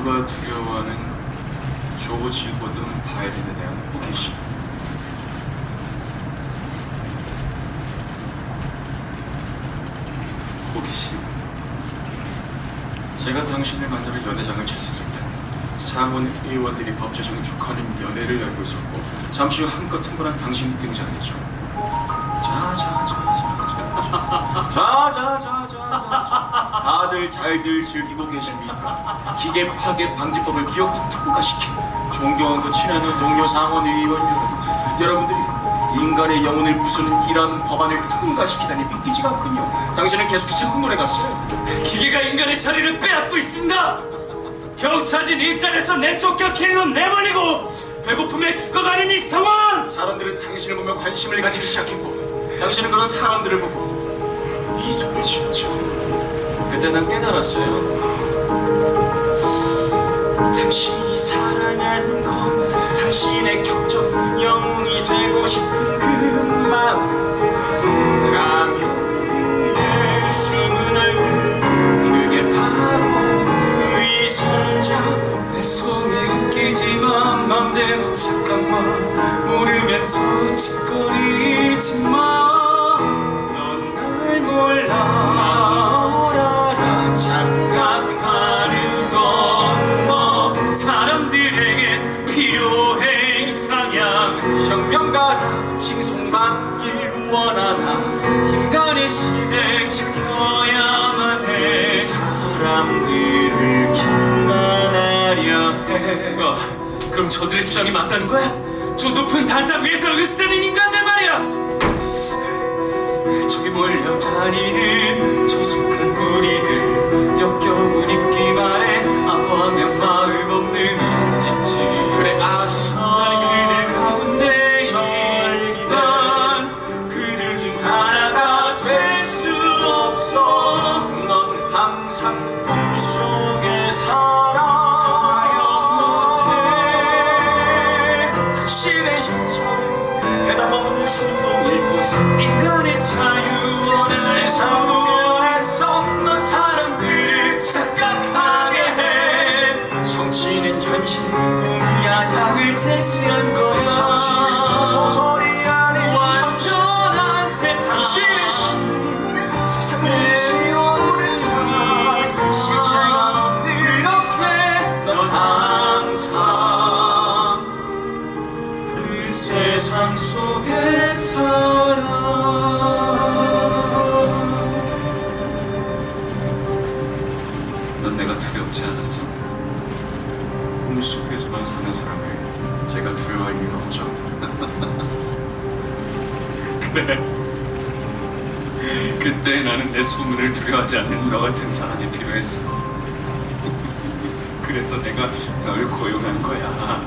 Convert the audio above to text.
모두가 두려워하는 조지 고든 바이든에 대한 호기심. 호기심. 제가 당신을 만나러 연회장을 찾았을 때 상원 의원들이 법제적인 축하는 연회를 열고 있었고 잠시 후 한껏 흥분한 당신이 등장했죠. 자자자자자자자자자자 다들 잘들 즐기고 계십니까? 기계 파괴 방지법을 기어코 통과시킨 존경하고 친하는 동료 상원 의원 여러분 여러분들이 인간의 영혼을 부수는 이런 법안을 통과시키다니 믿기지가 않군요 당신은 계속해서 흥분해 갔어요 기계가 인간의 자리를 빼앗고 있습니다. 경찰진 일자리에서 내쫓겨 길로 내버리고 배고픔에 죽어가는 이 상황. 사람들은 당신을 보며 관심을 가지기 시작했고 당신은 그런 사람들을 보고 미소를 지었죠 그때 난 깨달았어요. 당신이 사랑하는 건 당신의 격정 영웅이 되고 싶은 그 마음. 잠깐만. 모르면서 짓거리지 마. 혁명가다 칭송받길 원하나 인간의 시대 지켜야만 해. 사람들을 기만하려 해 어, 그럼 저들의 주장이 맞다는 거야? 저 높은 단상 위에서 으쓰는 인간들 말이야! 저기 몰려다니는 저속한 무리들 야 이상을 제시한 정치는 거야. 소설이 아닌 완전한 세상. 당신의 신 세상을 지 넌 내가 두렵지 않았어. 꿈속에서만 사는 사람을 제가 두려워할 이유가 없죠. 그래. 그때 나는 내 소문을 두려워하지 않는 너 같은 사람이 필요했어. 그래서 내가 널 고용한 거야